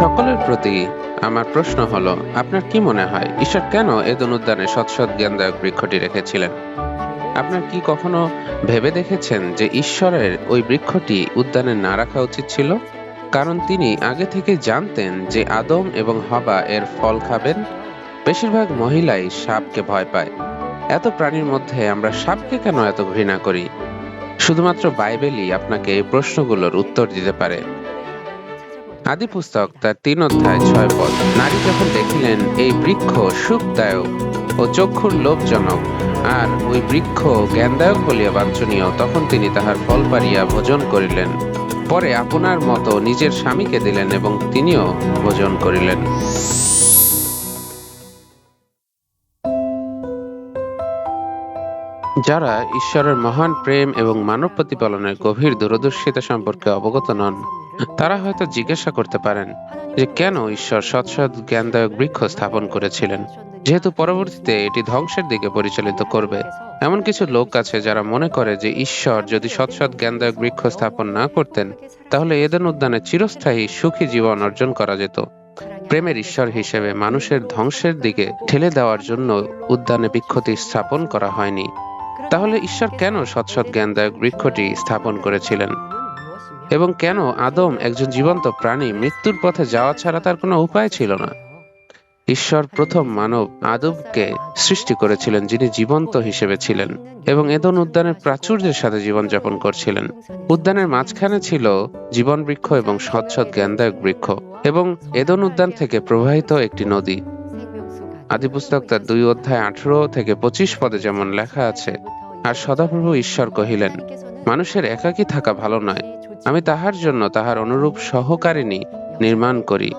সকলের প্রতি আমার প্রশ্ন হলো, আপনার কি মনে হয়, ঈশ্বর কেন এদন উদ্যানে সৎসৎ জ্ঞানদায়ক বৃক্ষটি রেখেছিলেন? আপনার কি কখনো ভেবে দেখেছেন যে ঈশ্বরের ওই বৃক্ষটি উদ্যানে না রাখা উচিত ছিল? কারণ তিনি আগে থেকে জানতেন যে আদম এবং হবা এর ফল খাবেন, বেশিরভাগ মহিলাই সাপকে ভয় পায়। এত প্রাণীর মধ্যে আমরা সাপকে কেন এত ঘৃণা করি? শুধুমাত্র বাইবেলই আপনাকে এই প্রশ্নগুলোর উত্তর দিতে পারে। আদি পুস্তক, তার তিন অধ্যায়, ছয় পদ। নারী যখন দেখিলেন, এই বৃক্ষ সুখদায়ক ও চক্ষুর লোভজনক, আর ওই বৃক্ষ জ্ঞানদায়ক বলিয়া বাঞ্ছনীয়, তখন তিনি তাহার ফল পারিয়া ভোজন করিলেন। পরে আপনার মতো নিজের স্বামীকে দিলেন এবং তিনিও ভোজন করিলেন। যারা ঈশ্বরের মহান প্রেম এবং মানব প্রতিপালনের গভীর দূরদর্শিতা সম্পর্কে অবগত নন, তারা হয়তো জিজ্ঞাসা করতে পারেন যে কেন ঈশ্বর সৎসৎ জ্ঞানদায়ক বৃক্ষ স্থাপন করেছিলেন? যেহেতু পরবর্তীতে এটি ধ্বংসের দিকে পরিচালিত করবে। এমন কিছু লোক আছে যারা মনে করে যে ঈশ্বর যদি সৎসৎ জ্ঞানদায়ক বৃক্ষ স্থাপন না করতেন, তাহলে এদেন উদ্যানে চিরস্থায়ী সুখী জীবন অর্জন করা যেত। প্রেমের ঈশ্বর হিসেবে মানুষের ধ্বংসের দিকে ঠেলে দেওয়ার জন্য উদ্যানে বৃক্ষটি স্থাপন করা হয়নি। তাহলে ঈশ্বর কেন সৎসৎ জ্ঞানদায়ক বৃক্ষটি স্থাপন করেছিলেন? এবং কেন আদম একজন জীবন্ত প্রাণী মৃত্যুর পথে যাওয়া ছাড়া তার কোনো উপায় ছিল না? ঈশ্বর প্রথম মানব আদমকে সৃষ্টি করেছিলেন, যিনি জীবন্ত হিসেবে ছিলেন এবং এদন উদ্যানের প্রাচুর্যের সাথে জীবনযাপন করছিলেন। উদ্যানের মাঝখানে ছিল জীবন বৃক্ষ এবং সৎসৎ জ্ঞানদায়ক বৃক্ষ এবং এদন উদ্যান থেকে প্রবাহিত একটি নদী। আদি পুস্তক তার দুই অধ্যায় আঠারো থেকে পঁচিশ পদে যেমন লেখা আছে, আর সদাপ্রভু ঈশ্বর কহিলেন, মানুষের একাকী থাকা ভালো নয়। আমি তাহার জন্য তাহার অনুরূপ সহকারিণী নির্মাণ করি।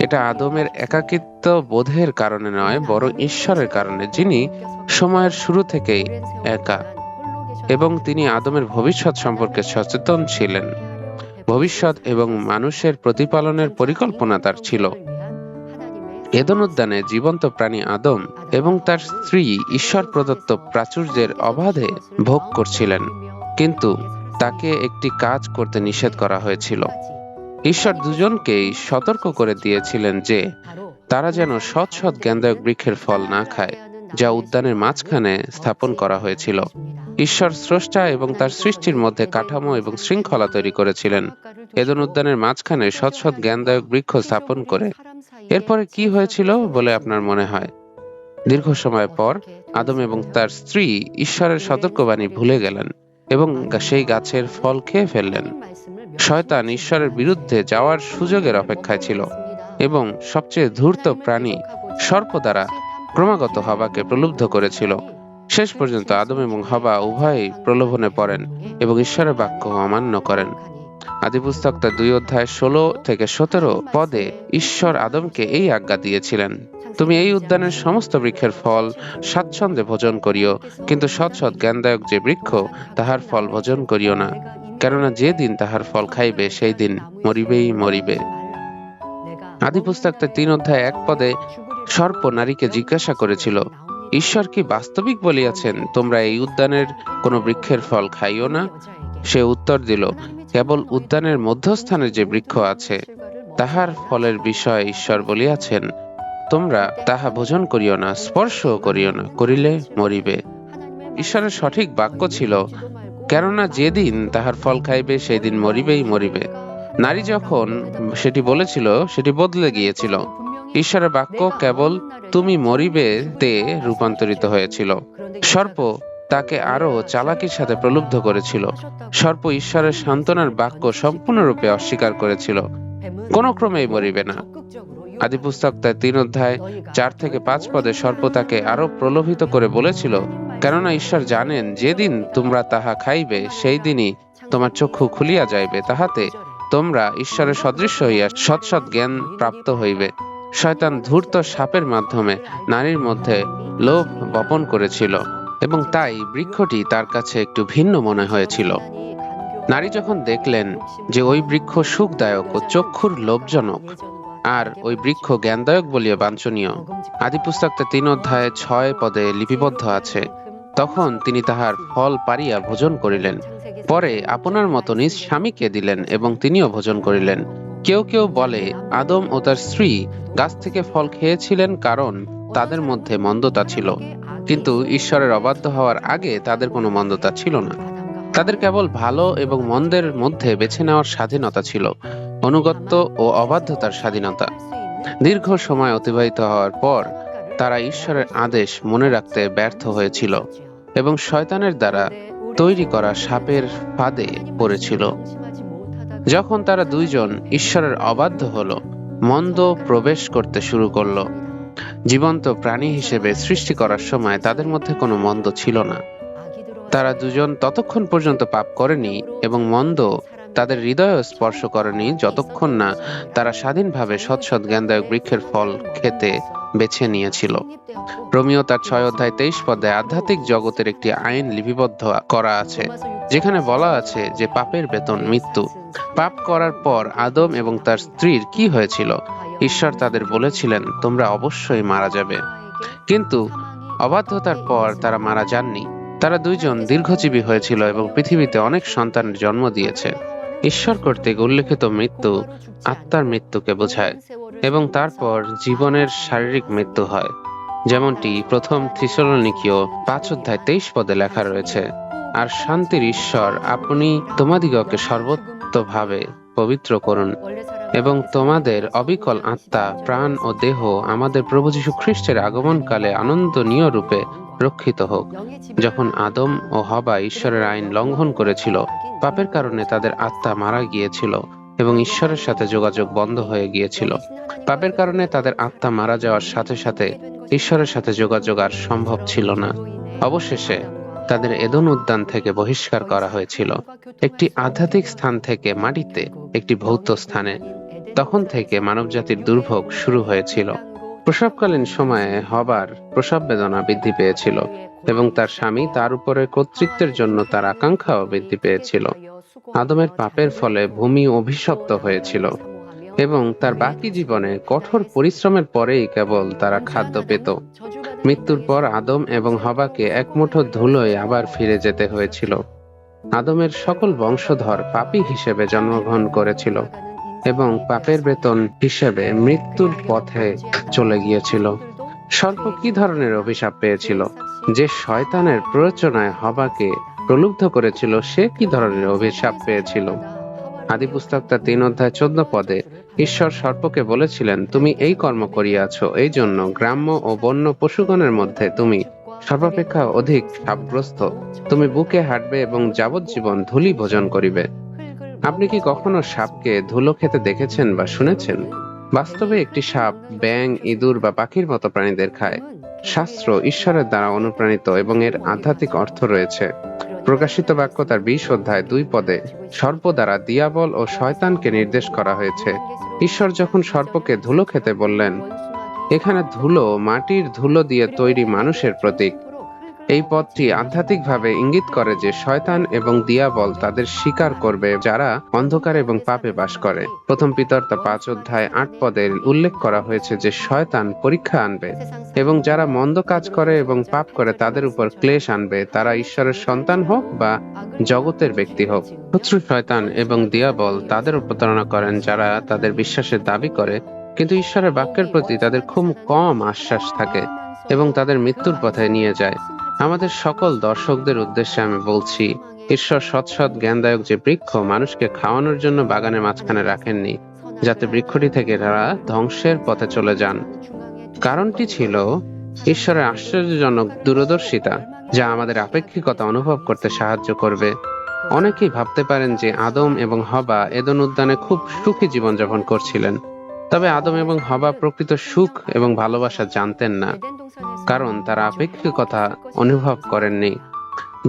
এটা আদমের একাকিত্ব বোধের কারণে নয়, বরং ঈশ্বরের কারণে, যিনি সময়ের শুরু থেকেই একা, এবং তিনি আদমের ভবিষ্যৎ সম্পর্কে সচেতন ছিলেন। ভবিষ্যৎ এবং মানুষের প্রতিপালনের পরিকল্পনা তার ছিল। এদন উদ্যানে জীবন্ত প্রাণী আদম এবং তার স্ত্রী ঈশ্বর প্রদত্ত প্রাচুর্যের অবাধে ভোগ করছিলেন। কিন্তু তাকে একটি কাজ করতে নিষেধ করা হয়েছিল। ঈশ্বর দুজনকেই সতর্ক করে দিয়েছিলেন যে, তারা যেন সৎ সৎ জ্ঞানদায়ক বৃক্ষের ফল না খায়। যা উদ্যানের মাঝখানে স্থাপন করা হয়েছিল। ঈশ্বর স্রষ্টা এবং তার সৃষ্টির মধ্যে কাঠামো এবং শৃঙ্খলা তৈরি করেছিলেন। এদন উদ্যানের মাঝখানে সৎ সৎ জ্ঞানদায়ক বৃক্ষ স্থাপন করে। এরপরে কি হয়েছিল বলে আপনার মনে হয়? দীর্ঘ সময় পর আদম এবং তার স্ত্রী ঈশ্বরের সতর্কবাণী ভুলে গেলেন এবং সেই গাছের ফল খেয়ে ফেললেন। শয়তান ঈশ্বরের বিরুদ্ধে যাওয়ার সুযোগের অপেক্ষায় ছিল এবং সবচেয়ে ধূর্ত প্রাণী সর্প দ্বারা ক্রমাগত হবাকে প্রলুব্ধ করেছিল। শেষ পর্যন্ত আদম এবং হবা উভয়ই প্রলোভনে পড়েন এবং ঈশ্বরের বাক্য অমান্য করেন। আদিপুস্তক তার দুই অধ্যায় ষোলো থেকে সতেরো পদে ঈশ্বর আদমকে এই আজ্ঞা দিয়েছিলেন, তুমি এই উদ্যানের সমস্ত বৃক্ষের ফল স্বাচ্ছন্দ্যে ভোজন করিও, কিন্তু সৎ সৎ জ্ঞানদায়ক যে বৃক্ষ, তাহার ফল ভোজন করিও না, কেননা যে দিন তাহার ফল খাইবে, সেই দিন মরিবেই মরিবে। আদি পুস্তক তার তিন অধ্যায় এক পদে সর্প নারীকে জিজ্ঞাসা করেছিল, ঈশ্বর কি বাস্তবিক বলিয়াছেন? তোমরা এই উদ্যানের কোন বৃক্ষের ফল খাইও না? সে উত্তর দিল, কেবল উদ্যানের মধ্যস্থানে যে বৃক্ষ আছে, তাহার ফলের বিষয়ে ঈশ্বর বলিয়াছেন। তোমরা তাহা ভোজন করিও না, স্পর্শও করিও না, করিলে মরিবে। ঈশ্বরের সঠিক বাক্য ছিল, কেননা যেদিন তাহার ফল খাইবে সেই দিন মরিবেই মরিবে। নারী যখন সেটি বলেছিল, সেটি বদলে গিয়েছিল। ঈশ্বরের বাক্য কেবল তুমি মরিবে তে রূপান্তরিত হয়েছিল। সর্প তাকে আরও চালাকির সাথে প্রলুব্ধ করেছিল। সর্প ঈশ্বরের সান্ত্বনার বাক্য সম্পূর্ণরূপে অস্বীকার করেছিল। কোন ক্রমেই মরিবে না। আদি পুস্তক তার তিন অধ্যায় চার থেকে পাঁচ পদে সর্প তাকে আরও প্রলোভিত করে বলেছিল কেননা ঈশ্বর জানেন যেদিন তোমরা তাহা খাইবে সেই দিনই তোমার চক্ষু খুলিয়া যাইবে। তাহাতে তোমরা ঈশ্বরের সদৃশ্য হইয়া সৎ সৎ জ্ঞান প্রাপ্ত হইবে। শয়তান ধূর্ত সাপের মাধ্যমে নারীর মধ্যে লোভ বপন করেছিল এবং তাই বৃক্ষটি তার কাছে একটু ভিন্ন মনে হয়েছিল। নারী যখন দেখলেন যে ওই বৃক্ষ সুখদায়ক ও চক্ষুর লোভজনক, আর ওই বৃক্ষ জ্ঞানদায়ক বলিয়া বাঞ্ছনীয় আদি পুস্তকতে তিন অধ্যায়ে ছয় পদে লিপিবদ্ধ আছে, তখন তিনি তাহার ফল পারিয়া ভোজন করিলেন। পরে আপনার মতো নিজ স্বামীকে দিলেন এবং তিনিও ভোজন করিলেন। কেউ কেউ বলে, আদম ও তার স্ত্রী গাছ থেকে ফল খেয়েছিলেন কারণ তাদের মধ্যে মন্দতা ছিল। কিন্তু ঈশ্বরের অবাধ্য হওয়ার আগে তাদের কোনো মন্দতা ছিল না। তাদের কেবল ভালো এবং মন্দের মধ্যে বেছে নেওয়ার স্বাধীনতা ছিল, অনুগত্য ও অবাধ্যতার স্বাধীনতা। দীর্ঘ সময় অতিবাহিত হওয়ার পর তারা ঈশ্বরের আদেশ মনে রাখতে ব্যর্থ হয়েছিল এবং শয়তানের দ্বারা তৈরি করা সাপের ফাঁদে পড়েছিল। যখন তারা দুইজন ঈশ্বরের অবাধ্য হলো, মন্দ প্রবেশ করতে শুরু করল। জীবন্ত প্রাণী হিসেবে সৃষ্টি করার সময় তাদের মধ্যে কোনো মন্দ ছিল না। তারা দুজন ততক্ষণ পর্যন্ত পাপ করেনি এবং মন্দ তাদের হৃদয় স্পর্শ করেনি যতক্ষণ না তারা স্বাধীনভাবে সৎ সৎ জ্ঞানদায়ক বৃক্ষের ফল খেতে বেছে নিয়েছিল। রোমিও তার ছয় অধ্যায় তেইশ পদে আধ্যাত্মিক জগতের একটি আইন লিপিবদ্ধ করা আছে, যেখানে বলা আছে যে পাপের বেতন মৃত্যু। পাপ করার পর আদম এবং তার স্ত্রীর কি হয়েছিল? ঈশ্বর তাদের বলেছিলেন, তোমরা অবশ্যই মারা যাবে। কিন্তু অবাধ্যতার পর তারা মারা যাননি। তারা দুইজন দীর্ঘজীবী হয়েছিল এবং পৃথিবীতে অনেক সন্তানের জন্ম দিয়েছে। ঈশ্বর কর্তৃক উল্লেখিত মৃত্যু আত্মার মৃত্যুকে বোঝায় এবং তারপর জীবনের শারীরিক মৃত্যু হয়। যেমনটি প্রথম থিসলনিকীয় পাঁচ অধ্যায় তেইশ পদে লেখা রয়েছে, আর শান্তির ঈশ্বর, আপনি তোমাদিগকে সর্বত্রভাবে পবিত্র করুন এবং তোমাদের অবিকল আত্মা, প্রাণ ও দেহ আমাদের প্রভু যীশু খ্রিস্টের আগমনকালে আনন্দনীয় রূপে রক্ষিত হোক। যখন আদম ও হবা ঈশ্বরের আইন লঙ্ঘন করেছিল, পাপের কারণে তাদের আত্মা মারা গিয়েছিল এবং ঈশ্বরের সাথে যোগাযোগ বন্ধ হয়ে গিয়েছিল। পাপের কারণে তাদের আত্মা মারা যাওয়ার সাথে সাথে ঈশ্বরের সাথে যোগাযোগ আর সম্ভব ছিল না। অবশেষে তাদের এদন উদ্যান থেকে বহিষ্কার করা হয়েছিল। একটি আধ্যাত্মিক স্থান থেকে মাটিতে, একটি ভৌত স্থানে। তখন থেকে মানবজাতির দুর্ভোগ শুরু হয়েছিল। প্রসবকালীন সময়ে হবার প্রসব বেদনা বৃদ্ধি পেয়েছিল এবং তার স্বামী তার উপরে কর্তৃত্বের জন্য তার আকাঙ্ক্ষাও বৃদ্ধি পেয়েছিল। আদমের পাপের ফলে ভূমি অভিশপ্ত হয়েছিল এবং তার বাকি জীবনে কঠোর পরিশ্রমের পরেই কেবল তারা খাদ্য পেত। মৃত্যুর পর আদম এবং হবাকে এক মুঠো ধুলোয় আবার ফিরে যেতে হয়েছিল। আদমের সকল বংশধর পাপী হিসেবে জন্মগ্রহণ করেছিল এবং পাপের বেতন হিসেবে মৃত্যুর পথে চলে গিয়েছিল। সর্প কি ধরনের অভিশাপ পেয়েছিল? যে শয়তানের প্ররোচনায় হবাকে প্রলুব্ধ করেছিল, সে কি ধরনের অভিশাপ পেয়েছিল? আদি পুস্তক তার তিন অধ্যায় চোদ্দ পদে ঈশ্বর সর্পকে বলেছিলেন, তুমি এই কর্ম করিয়াছ এই জন্য গ্রাম্য ও বন্য পশুগণের মধ্যে তুমি সর্বাপেক্ষা অধিক সাপগ্রস্ত তুমি বুকে হাঁটবে এবং যাবজ্জীবন ধুলি ভোজন করিবে। আপনি কি কখনো সাপকে ধুলো খেতে দেখেছেন বা শুনেছেন? বাস্তবে একটি সাপ ব্যাং ইঁদুর বা পাখির মতো প্রাণীদের খায়। শাস্ত্র ঈশ্বরের দ্বারা অনুপ্রাণিত এবং এর আধ্যাত্মিক অর্থ রয়েছে। প্রকাশিত বাক্য তার বিশ অধ্যায় দুই পদে, সর্প দ্বারা দিয়াবল ও শয়তানকে নির্দেশ করা হয়েছে। ঈশ্বর যখন সর্পকে ধুলো খেতে বললেন, এখানে ধুলো মাটির ধুলো দিয়ে তৈরি মানুষের প্রতীক। এই পদটি আধ্যাত্মিকভাবে ইঙ্গিত করে যে শয়তান এবং দিয়াবল তাদের স্বীকার করবে যারা অন্ধকার এবং পাপে বাস করে। প্রথম পিতর্তা পাঁচ অধ্যায় আট পদে উল্লেখ করা হয়েছে যে শয়তান পরীক্ষা আনবে এবং যারা মন্দ কাজ করে এবং পাপ করে তাদের উপর ক্লেশ আনবে, তারা ঈশ্বরের সন্তান হোক বা জগতের ব্যক্তি হোক। শত্রু শয়তান এবং দিয়াবল তাদের প্রতারণা করেন যারা তাদের বিশ্বাসের দাবি করে, কিন্তু ঈশ্বরের বাক্যের প্রতি তাদের খুব কম আশ্বাস থাকে এবং তাদের মৃত্যুর পথে নিয়ে যায়। আমাদের সকল দর্শকদের উদ্দেশ্যে আমি বলছি, ঈশ্বর সৎ সৎ জ্ঞানদায়ক যে বৃক্ষ মানুষকে খাওয়ানোর জন্য বাগানের মাঝখানে রাখেননি, যাতে বৃক্ষটি থেকে তারা ধ্বংসের পথে চলে যান। কারণটি ছিল ঈশ্বরের আশ্চর্যজনক দূরদর্শিতা, যা আমাদের আপেক্ষিকতা অনুভব করতে সাহায্য করবে। অনেকেই ভাবতে পারেন যে আদম এবং হবা এদন উদ্যানে খুব সুখী জীবনযাপন করছিলেন। তবে আদম এবং হবা প্রকৃত সুখ এবং ভালোবাসা জানতেন না। কারণ তারা আপেক্ষিকতা অনুভব করেননি।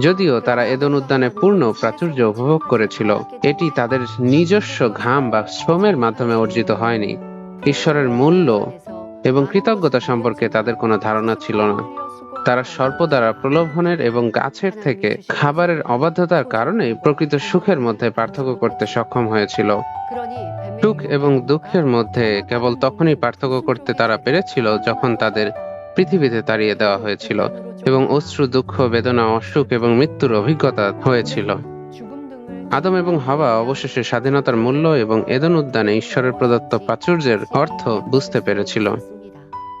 যদিও তারা এদন উদ্যানে পূর্ণ প্রাচুর্য উপভোগ করেছিল, এটি তাদের নিজস্ব ঘাম বা শ্রমের মাধ্যমে অর্জিত হয়নি। ঈশ্বরের মূল্য এবং কৃতজ্ঞতা সম্পর্কে তাদের কোনো ধারণা ছিল না। তারা সর্প দ্বারা প্রলোভনের এবং গাছের থেকে খাবারের অবাধ্যতার কারণে প্রকৃত সুখের মধ্যে পার্থক্য করতে সক্ষম হয়েছিল। সুখ এবং দুঃখের মধ্যে কেবল তখনই পার্থক্য করতে তারা পেরেছিল যখন তাদের পৃথিবীতে তাড়িয়ে দেওয়া হয়েছিল এবং অশ্রু, দুঃখ, বেদনা, অসুখ এবং মৃত্যুর অভিজ্ঞতা হয়েছিল। আদম এবং হাওয়া অবশেষে স্বাধীনতার মূল্য এবং এদন উদ্যানে ঈশ্বরের প্রদত্ত প্রাচুর্যের অর্থ বুঝতে পেরেছিল।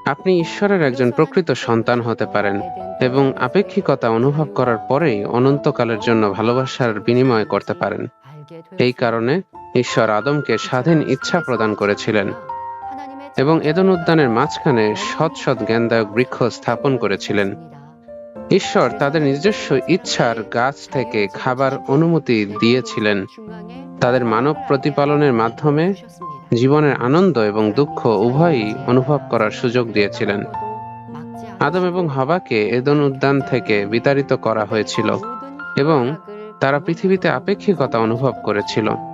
আপনি ঈশ্বরের একজন প্রকৃত সন্তান হতে পারেন এবং আপেক্ষিকতা অনুভব করার পরেই অনন্তকালের জন্য ভালোবাসার বিনিময় করতে পারেন। এই কারণে ঈশ্বর আদমকে স্বাধীন ইচ্ছা প্রদান করেছিলেন। এবং এদন উদ্যানের মাঝখানে সৎ সৎ জ্ঞানদায়ক বৃক্ষ স্থাপন করেছিলেন। ঈশ্বর তাদের নিজস্ব ইচ্ছার গাছ থেকে খাবার অনুমতি দিয়েছিলেন। তাদের মানব প্রতিপালনের মাধ্যমে জীবনের আনন্দ এবং দুঃখ উভয়ই অনুভব করার সুযোগ দিয়েছিলেন। আদম এবং হাওয়াকে এদন উদ্যান থেকে বিতাড়িত করা হয়েছিল এবং তারা পৃথিবীতে আপেক্ষিকতা অনুভব করেছিল।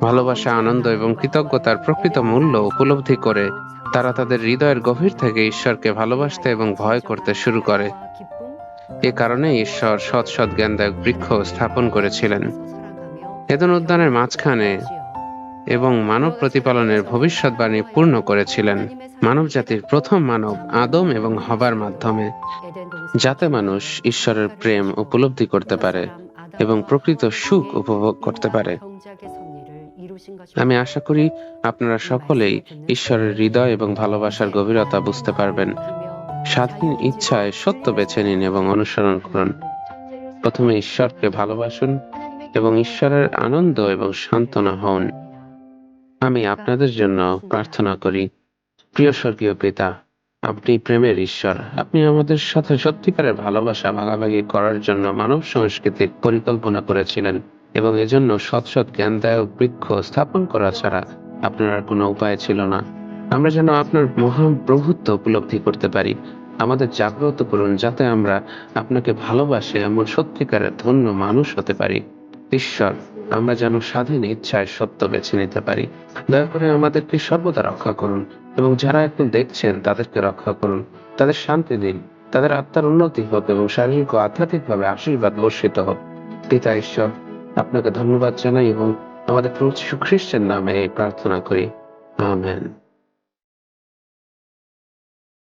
ভালোবাসা, আনন্দ এবং কৃতজ্ঞতার প্রকৃত মূল্য উপলব্ধি করে। তারা তাদের হৃদয়ের গভীর থেকে ঈশ্বরকে ভালোবাসতে এবং ভয় করতে শুরু করে। এ কারণে ঈশ্বর সৎ সৎ জ্ঞানদায়ক বৃক্ষ স্থাপন করেছিলেন। এদন উদ্যানের মাঝখানে এবং মানব প্রতিপালনের ভবিষ্যৎবাণী পূর্ণ করেছিলেন। মানব জাতির প্রথম মানব আদম এবং হবার মাধ্যমে, যাতে মানুষ ঈশ্বরের প্রেম উপলব্ধি করতে পারে এবং প্রকৃত সুখ উপভোগ করতে পারে। আমি আশা করি আপনারা সকলেই ঈশ্বরের হৃদয় এবং ভালোবাসার গভীরতা বুঝতে পারবেন। স্বাধীন ইচ্ছায় সত্য বেছে নিন এবং অনুসরণ করুন। প্রথমে ঈশ্বরকে ভালোবাসুন এবং ঈশ্বরের আনন্দ এবং সান্ত্বনা হন। আমি আপনাদের জন্য প্রার্থনা করি। প্রিয় স্বর্গীয় পিতা আপনি প্রেমের ঈশ্বর। আপনি আমাদের সাথে সত্যিকারের ভালোবাসা ভাগাভাগি করার জন্য মানব সংস্কৃতির পরিকল্পনা করেছিলেন। এবং এজন্য সৎ সৎ জ্ঞানদায়ক বৃক্ষ স্থাপন করা ছাড়া আপনার আর কোনো উপায় ছিল না। আমরা যেন আপনার মহান প্রভুত্ব উপলব্ধি করতে পারি। আমাদের জাগ্রত করুন যাতে আমরা আপনাকে ভালোবাসে এমন সত্যিকারের ধন্য মানুষ হতে পারি। ঈশ্বর, আমরা যেন স্বাধীন ইচ্ছায় সত্য বেছে নিতে পারি। দয়া করে আমাদেরকে সর্বদা রক্ষা করুন এবং যারা এখন দেখছেন তাদেরকে রক্ষা করুন। তাদের শান্তি দিন, তাদের আত্মার উন্নতি হোক এবং শারীরিক ও আধ্যাত্মিকভাবে আশীর্বাদ বর্ষিত হোক। পিতা ঈশ্বর আপনাকে ধন্যবাদ জানাই এবং আমাদের প্রভু খ্রিস্টের নামে প্রার্থনা করি। আমেন।